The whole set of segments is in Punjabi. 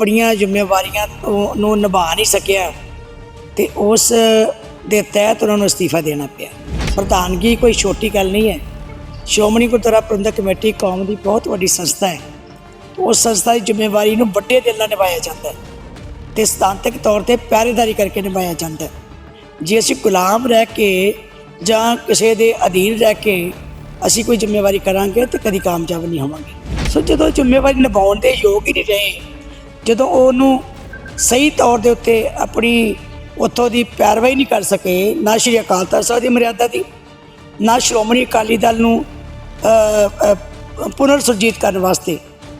ਆਪਣੀਆਂ ਜ਼ਿੰਮੇਵਾਰੀਆਂ ਤੋਂ- ਨੂੰ ਨਿਭਾ ਨਹੀਂ ਸਕਿਆ ਤੇ ਉਸ ਦੇ ਤਹਿਤ ਉਹਨਾਂ ਨੂੰ ਅਸਤੀਫਾ ਦੇਣਾ ਪਿਆ। ਪ੍ਰਧਾਨਗੀ ਕੋਈ ਛੋਟੀ ਗੱਲ ਨਹੀਂ ਹੈ। ਸ਼੍ਰੋਮਣੀ ਗੁਰਦੁਆਰਾ ਪ੍ਰਬੰਧਕ ਕਮੇਟੀ ਕੌਮ ਦੀ ਬਹੁਤ ਵੱਡੀ ਸੰਸਥਾ ਹੈ। ਉਸ ਸੰਸਥਾ ਦੀ ਜ਼ਿੰਮੇਵਾਰੀ ਨੂੰ ਵੱਡੇ ਦਿਲ ਨਾਲ ਨਿਭਾਇਆ ਜਾਂਦਾ ਹੈ ਤੇ ਸਤਾਂਤਕ ਤੌਰ ਤੇ ਪਹਿਰੇਦਾਰੀ ਕਰਕੇ ਨਿਭਾਇਆ ਜਾਂਦਾ ਹੈ। ਜੇ ਅਸੀਂ ਗੁਲਾਮ ਰਹਿ ਕੇ ਜਾਂ ਕਿਸੇ ਦੇ ਅਧੀਨ ਰਹਿ ਕੇ ਅਸੀਂ ਕੋਈ ਜ਼ਿੰਮੇਵਾਰੀ ਕਰਾਂਗੇ ਤਾਂ ਕਦੀ ਕਾਮਯਾਬ ਨਹੀਂ ਹੋਵਾਂਗੇ। ਸੋ ਜਦੋਂ ਜ਼ਿੰਮੇਵਾਰੀ ਨਿਭਾਉਣ ਦੇ ਯੋਗ ਹੀ ਨਹੀਂ ਰਹੇ ਜਦੋਂ ਉਹਨੂੰ ਸਹੀ ਤੌਰ ਦੇ ਉੱਤੇ ਆਪਣੀ ਉੱਥੋਂ ਦੀ ਪੈਰਵਾਈ ਨਹੀਂ ਕਰ ਸਕੇ, ਨਾ ਸ਼੍ਰੀ ਅਕਾਲ ਤਖਤ ਸਾਹਿਬ ਦੀ ਮਰਿਆਦਾ ਦੀ, ਨਾ ਸ਼੍ਰੋਮਣੀ ਅਕਾਲੀ ਦਲ ਨੂੰ ਪੁਨਰ ਸੁਰਜੀਤ ਕਰਨ ਵਾਸਤੇ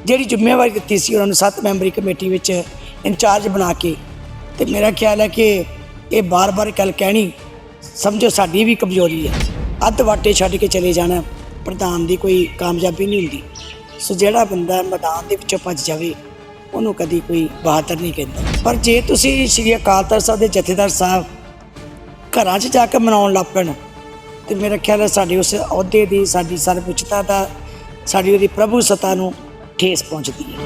ਜਿਹੜੀ ਜ਼ਿੰਮੇਵਾਰੀ ਦਿੱਤੀ ਸੀ, ਉਹਨਾਂ ਨੂੰ ਸੱਤ ਮੈਂਬਰੀ ਕਮੇਟੀ ਵਿੱਚ ਇੰਚਾਰਜ ਬਣਾ ਕੇ, ਤੇ ਮੇਰਾ ਖਿਆਲ ਹੈ ਕਿ ਇਹ ਬਾਰ-ਬਾਰ ਗੱਲ ਕਹਿਣੀ ਸਮਝੋ ਸਾਡੀ ਵੀ ਕਮਜ਼ੋਰੀ ਹੈ। ਅੱਧ ਵਾਟੇ ਛੱਡ ਕੇ ਚਲੇ ਜਾਣਾ ਪ੍ਰਧਾਨ ਦੀ ਕੋਈ ਕਾਮਯਾਬੀ ਨਹੀਂ ਹੁੰਦੀ। ਸੋ ਜਿਹੜਾ ਬੰਦਾ ਮੈਦਾਨ ਦੇ ਵਿੱਚੋਂ ਭੱਜ ਜਾਵੇ ਉਹਨੂੰ ਕਦੀ ਕੋਈ ਬਹਾਦਰ ਨਹੀਂ ਕਹਿੰਦਾ। ਪਰ ਜੇ ਤੁਸੀਂ ਸ਼੍ਰੀ ਅਕਾਲ ਤਖਤ ਸਾਹਿਬ ਦੇ ਜਥੇਦਾਰ ਸਾਹਿਬ ਘਰਾਂ 'ਚ ਜਾ ਕੇ ਮਨਾਉਣ ਲੱਗ ਪੈਣ, ਤੇ ਮੇਰਾ ਖਿਆਲ ਹੈ ਸਾਡੀ ਉਸ ਅਹੁਦੇ ਦੀ, ਸਾਡੀ ਸਰਵਉੱਚਤਾ ਦਾ, ਸਾਡੀ ਉਹਦੀ ਪ੍ਰਭੂ ਸਤਾ ਨੂੰ ਠੇਸ ਪਹੁੰਚਦੀ ਹੈ।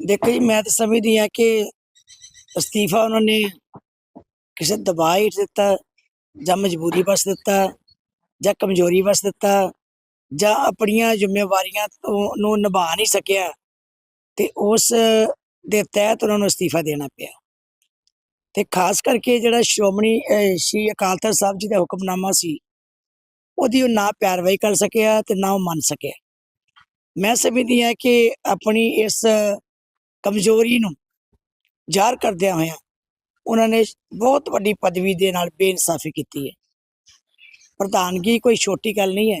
ਦੇਖੋ ਜੀ, ਮੈਂ ਤਾਂ ਸਮਝਦੀ ਹਾਂ ਕਿ ਅਸਤੀਫਾ ਉਹਨਾਂ ਨੇ ਕਿਸੇ ਦਬਾਅ ਹੇਠ ਦਿੱਤਾ ਜਾਂ ਮਜਬੂਰੀ ਵਸ ਦਿੱਤਾ ਜਾਂ ਕਮਜ਼ੋਰੀ ਵਸ ਦਿੱਤਾ। ਜਾਂ ਆਪਣੀਆਂ ਜ਼ਿੰਮੇਵਾਰੀਆਂ ਤੋਂ ਨੂੰ ਨਿਭਾ ਨਹੀਂ ਸਕਿਆ, ਤੇ ਉਸ ਦੇ ਤਹਿਤ ਉਹਨਾਂ ਨੂੰ ਅਸਤੀਫਾ ਦੇਣਾ ਪਿਆ। ਤੇ ਖਾਸ ਕਰਕੇ ਜਿਹੜਾ ਸ਼੍ਰੋਮਣੀ ਸ਼੍ਰੀ ਅਕਾਲ ਤਖਤ ਸਾਹਿਬ ਜੀ ਦਾ ਹੁਕਮਨਾਮਾ ਸੀ, ਉਹਦੀ ਉਹ ਨਾ ਪੈਰਵਾਈ ਕਰ ਸਕਿਆ ਤੇ ਨਾ ਉਹ ਮੰਨ ਸਕਿਆ। ਮੈਂ ਸਮਝਦੀ ਹਾਂ ਕਿ ਆਪਣੀ ਇਸ ਕਮਜ਼ੋਰੀ ਨੂੰ ਜ਼ਾਹਰ ਕਰਦਿਆਂ ਹੋਇਆਂ ਉਹਨਾਂ ਨੇ ਬਹੁਤ ਵੱਡੀ ਪਦਵੀ ਦੇ ਨਾਲ ਬੇਇਨਸਾਫੀ ਕੀਤੀ ਹੈ। ਪ੍ਰਧਾਨਗੀ ਕੋਈ ਛੋਟੀ ਗੱਲ ਨਹੀਂ ਹੈ।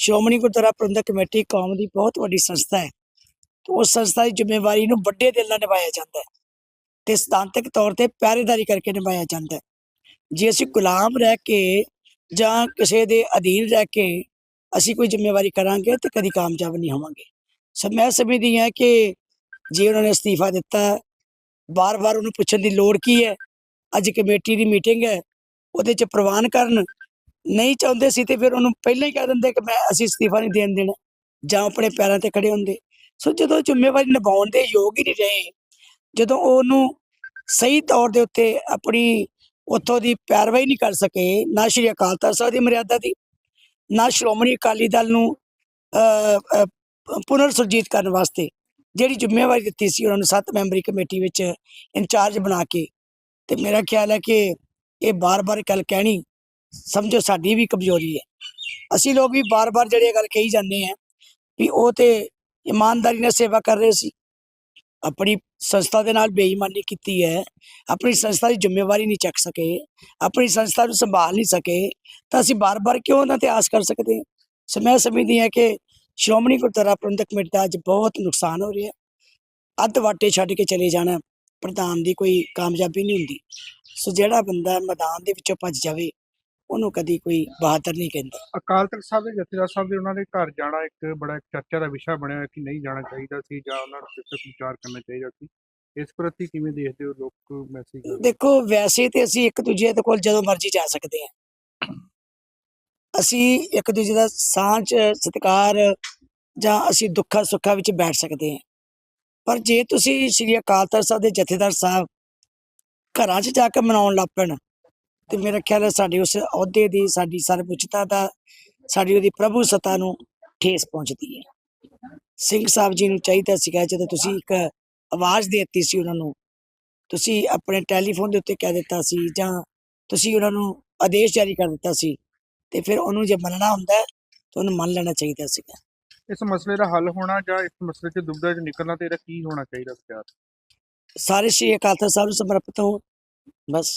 ਸ਼੍ਰੋਮਣੀ ਗੁਰਦੁਆਰਾ ਪ੍ਰਬੰਧਕ ਕਮੇਟੀ ਕੌਮ ਦੀ ਬਹੁਤ ਵੱਡੀ ਸੰਸਥਾ ਹੈ। ਤੇ ਉਸ ਸੰਸਥਾ ਦੀ ਜ਼ਿੰਮੇਵਾਰੀ ਨੂੰ ਵੱਡੇ ਦਿਲ ਨਾਲ ਨਿਭਾਇਆ ਜਾਂਦਾ ਹੈ ਤੇ ਸਤਾਂਤਕ ਤੌਰ ਤੇ ਪਹਿਰੇਦਾਰੀ ਕਰਕੇ ਨਿਭਾਇਆ ਜਾਂਦਾ ਹੈ। ਜੇ ਅਸੀਂ ਗੁਲਾਮ ਰਹਿ ਕੇ ਜਾਂ ਕਿਸੇ ਦੇ ਅਧੀਨ ਰਹਿ ਕੇ ਅਸੀਂ ਕੋਈ ਜ਼ਿੰਮੇਵਾਰੀ ਕਰਾਂਗੇ ਤਾਂ ਕਦੀ ਕਾਮਯਾਬ ਨਹੀਂ ਹੋਵਾਂਗੇ। ਸੋ ਮੈਂ ਸਮਝਦੀ ਹਾਂ ਕਿ ਜੇ ਉਹਨਾਂ ਨੇ ਅਸਤੀਫਾ ਦਿੱਤਾ ਬਾਰ-ਬਾਰ ਉਹਨੂੰ ਪੁੱਛਣ ਦੀ ਲੋੜ ਕੀ ਹੈ? ਅੱਜ ਕਮੇਟੀ ਦੀ ਮੀਟਿੰਗ ਹੈ, ਉਹਦੇ ਚ ਪ੍ਰਵਾਨ ਕਰਨ ਨਹੀਂ ਚਾਹੁੰਦੇ ਸੀ ਤੇ ਫਿਰ ਉਹਨੂੰ ਪਹਿਲਾਂ ਹੀ ਕਹਿ ਦਿੰਦੇ ਕਿ ਮੈਂ ਅਸੀਂ ਅਸਤੀਫਾ ਨਹੀਂ ਦੇਣ ਦੇਣਾ, ਜਾਂ ਆਪਣੇ ਪੈਰਾਂ ਤੇ ਖੜੇ ਹੁੰਦੇ। ਸੋ ਜਦੋਂ ਜ਼ਿੰਮੇਵਾਰੀ ਨਿਭਾਉਣ ਦੇ ਯੋਗ ਹੀ ਨਹੀਂ ਰਹੇ, ਜਦੋਂ ਉਹਨੂੰ ਸਹੀ ਤੌਰ ਦੇ ਉੱਤੇ ਆਪਣੀ ਉੱਥੋਂ ਦੀ ਪੈਰਵਾਈ ਨਹੀਂ ਕਰ ਸਕੇ, ਨਾ ਸ਼੍ਰੀ ਅਕਾਲ ਤਖਤ ਸਾਹਿਬ ਦੀ ਮਰਿਆਦਾ ਦੀ, ਨਾ ਸ਼੍ਰੋਮਣੀ ਅਕਾਲੀ ਦਲ ਨੂੰ ਪੁਨਰ ਸੁਰਜੀਤ ਕਰਨ ਵਾਸਤੇ ਜਿਹੜੀ ਜ਼ਿੰਮੇਵਾਰੀ ਦਿੱਤੀ ਸੀ, ਉਹਨਾਂ ਨੂੰ ਸੱਤ ਮੈਂਬਰੀ ਕਮੇਟੀ ਵਿੱਚ ਇੰਚਾਰਜ ਬਣਾ ਕੇ, ਤੇ ਮੇਰਾ ਖਿਆਲ ਹੈ ਕਿ ਇਹ ਬਾਰ-ਬਾਰ ਗੱਲ ਕਹਿਣੀ ਸਮਝੋ ਸਾਡੀ ਵੀ ਕਮਜ਼ੋਰੀ ਹੈ। ਅਸੀਂ ਲੋਕ ਵੀ ਬਾਰ-ਬਾਰ ਜਿਹੜੀ ਇਹ ਗੱਲ ਕਹੀ ਜਾਂਦੇ ਆ ਵੀ ਉਹ ਤੇ ਇਮਾਨਦਾਰੀ ਨਾਲ ਸੇਵਾ ਕਰ ਰਹੇ ਸੀ। ਆਪਣੀ ਸੰਸਥਾ ਦੇ ਨਾਲ ਬੇਈਮਾਨੀ ਕੀਤੀ ਹੈ। ਆਪਣੀ ਸੰਸਥਾ ਦੀ ਜ਼ਿੰਮੇਵਾਰੀ ਨਹੀਂ ਚੱਕ ਸਕੇ। ਆਪਣੀ ਸੰਸਥਾ ਨੂੰ ਸੰਭਾਲ ਨਹੀਂ ਸਕੇ। ਤਾਂ ਅਸੀਂ ਬਾਰ-ਬਾਰ ਕਿਉਂ ਉਹਨਾਂ ਤੇ ਆਸ ਕਰ ਸਕਦੇ ਹਾਂ? ਸੋ, ਮੈਂ ਸਮਝਦੀ ਹਾਂ ਕਿ ਸ਼੍ਰੋਮਣੀ ਗੁਰਦੁਆਰਾ ਪ੍ਰਬੰਧਕ ਕਮੇਟੀ ਦਾ ਅੱਜ ਬਹੁਤ ਨੁਕਸਾਨ ਹੋ ਰਿਹਾ ਅੱਧ ਵਾਟੇ ਛੱਡ ਕੇ ਚਲੇ ਜਾਣਾ ਪ੍ਰਧਾਨ ਦੀ ਕੋਈ ਕਾਮਯਾਬੀ ਨਹੀਂ ਹੁੰਦੀ। ਸੋ ਜਿਹੜਾ ਬੰਦਾ ਮੈਦਾਨ ਦੇ ਵਿੱਚੋਂ ਭੱਜ ਜਾਵੇ ਉਹਨੂੰ ਕਦੀ ਕੋਈ ਬਹਾਦਰ ਨਹੀਂ ਕਹਿੰਦਾ। ਅਕਾਲ ਤਖਤ ਸਾਹਿਬ ਦੇ ਜਥੇਦਾਰ ਸਾਹਿਬ ਦੇ ਉਹਨਾਂ ਦੇ ਘਰ ਜਾਣਾ ਇੱਕ ਬੜਾ ਇੱਕ ਚਰਚਾ ਦਾ ਵਿਸ਼ਾ ਬਣਿਆ ਕਿ ਨਹੀਂ ਜਾਣਾ ਚਾਹੀਦਾ ਸੀ ਜਾਂ ਉਹਨਾਂ ਨੂੰ ਕਿਸੇ ਤੋਂ ਵਿਚਾਰ ਕਰਨਾ ਚਾਹੀਦਾ ਸੀ। ਇਸ ਪ੍ਰਤੀ ਕਿਵੇਂ ਦੇਖਦੇ ਹੋ ਲੋਕ ਮੈਸੇਜ ਦੇਖੋ ਵੈਸੇ ਤੇ ਅਸੀਂ ਇੱਕ ਦੂਜੇ ਦੇ ਕੋਲ ਜਦੋਂ ਮਰਜ਼ੀ ਜਾ ਸਕਦੇ ਹਾਂ। ਅਸੀਂ ਇੱਕ ਦੂਜੇ ਦਾ ਸਾਂਝ ਸਤਿਕਾਰ ਜਾਂ ਅਸੀਂ ਦੁੱਖਾਂ ਸੁੱਖਾਂ ਵਿੱਚ ਬੈਠ ਸਕਦੇ ਹਾਂ। ਪਰ ਜੇ ਤੁਸੀਂ ਸ੍ਰੀ ਅਕਾਲ ਤਖਤ ਸਾਹਿਬ ਦੇ ਜਥੇਦਾਰ ਸਾਹਿਬ ਘਰਾਂ 'ਚ ਜਾ ਕੇ ਮਨਾਉਣ ਲੱਗ ਪੈਣ ਤੇ ਮੇਰਾ ਖਿਆਲ ਹੈ ਸਾਡੀ ਉਸ ਅਹੁਦੇ ਦੀ ਸਾਡੀ ਸਰਵਉੱਚਤਾ ਦਾ ਸਾਡੀ ਉਹਦੀ ਪ੍ਰਭੂ ਸਤਾ ਨੂੰ ਠੇਸ ਪਹੁੰਚਦੀ ਹੈ। ਸਿੰਘ ਸਾਹਿਬ ਜੀ ਨੂੰ ਚਾਹੀਦਾ ਸੀਗਾ ਜਦੋਂ ਤੁਸੀਂ ਇੱਕ ਆਵਾਜ਼ ਦੇ ਦਿੱਤੀ ਸੀ ਉਹਨਾਂ ਨੂੰ ਤੁਸੀਂ ਆਪਣੇ ਟੈਲੀਫੋਨ ਦੇ ਉੱਤੇ ਕਹਿ ਦਿੱਤਾ ਸੀ ਜਾਂ ਤੁਸੀਂ ਉਹਨਾਂ ਨੂੰ ਆਦੇਸ਼ ਜਾਰੀ ਕਰ ਦਿੱਤਾ ਸੀ ਤੇ ਫਿਰ ਉਹਨੂੰ ਜੇ ਮੰਨਣਾ ਹੁੰਦਾ ਤਾਂ ਉਹਨੂੰ ਮੰਨ ਲੈਣਾ ਚਾਹੀਦਾ ਸੀਗਾ। ਇਸ ਮਸਲੇ ਦਾ ਹੱਲ ਹੋਣਾ ਜਾਂ ਇਸ ਮਸਲੇ 'ਚ ਦੁਬਦਾ 'ਚ ਨਿਕਲਣਾ ਤੇ ਇਹਦਾ ਕੀ ਹੋਣਾ ਚਾਹੀਦਾ ਸਾਰੇ ਸ਼੍ਰੀ ਅਕਾਲ ਤਖਤ ਸਾਹਿਬ ਨੂੰ ਸਮਰਪਿਤ ਹੋ ਬਸ।